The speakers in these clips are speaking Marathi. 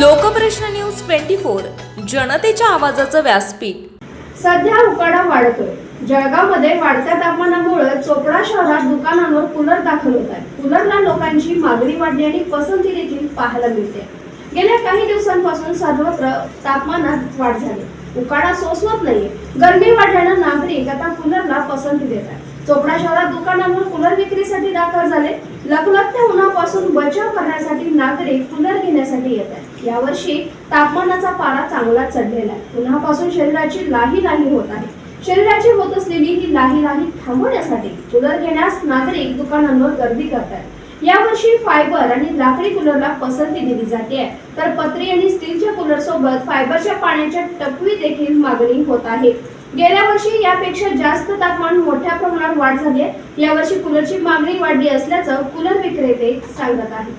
लोकप्रश्न न्यूज ट्वेंटी फोर जनतेच्या आवाजाचं व्यासपीठ. सध्या उकाडा वाढतोय. जळगावमध्ये वाढत्या तापमानामुळे चोपडा शहरात दुकानांवर कूलर दाखल होत आहे. कूलरला लोकांची मागणी वाढली आणि पसंती देखील पाहायला मिळते. गेल्या काही दिवसांपासून सर्वत्र तापमानात वाढ झाली. उकाडा सोसवत नाहीये. गरमी वाढल्यानं नागरिक आता कूलरला पसंती देत आहे चोपडा शहरात दुकानांवर कूलर विक्रीसाठी दाखल झाले. लखलखत्या उन्हापासून बचाव करण्यासाठी नागरिक कूलर घेण्यासाठी येत आहेत. यावर्षी तापमानाचा पारा चांगला चढलेला आहे. उन्हापासून शरीराची लाही लाही होत आहे. शरीराची होत असलेली ही लाही लाही थांबवण्यासाठी कूलर घेण्यास नागरिक दुकानांवर गर्दी करतात यावर्षी फायबर आणि लाकडी कूलरला पसंती दिली जाते तर पत्री आणि स्टीलच्या कूलर सोबत फायबरच्या पाण्याच्या टपवी देखील मागणी होत आहे. गेल्या वर्षी यापेक्षा जास्त तापमान मोठ्या प्रमाणात वाढ झाली आहे. यावर्षी कूलरची मागणी वाढली असल्याचं कूलर विक्रेते सांगत आहेत.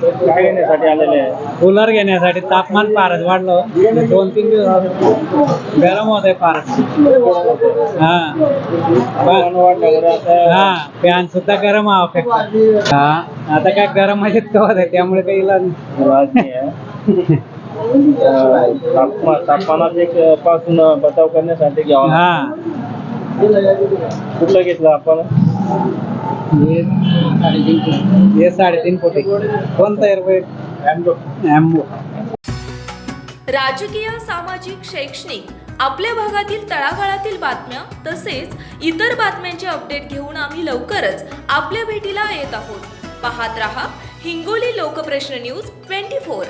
काय घेण्यासाठी आलेले आहे? कूलर घेण्यासाठी तापमान फारच वाढलं. दोन तीन दिवस गरम होत आहे फार हा हा फॅन सुद्धा गरम हा आता काय गरम आहे त्यामुळे काही इलाज तापमानात एक पासून बचाव करण्यासाठी घ्यावा हा. कुठलं घेतलं आपण? हे साडेतीन फूट. हे साडेतीन फूट आहे. कोणतं ॲम्बो राजकीय सामाजिक शैक्षणिक आपल्या भागातील तळागाळातील बातम्या तसेच इतर बातम्यांचे अपडेट घेऊन आम्ही लवकरच आपल्या भेटीला येत आहोत. पाहत रहा Hingoli Lokprashna news twenty four.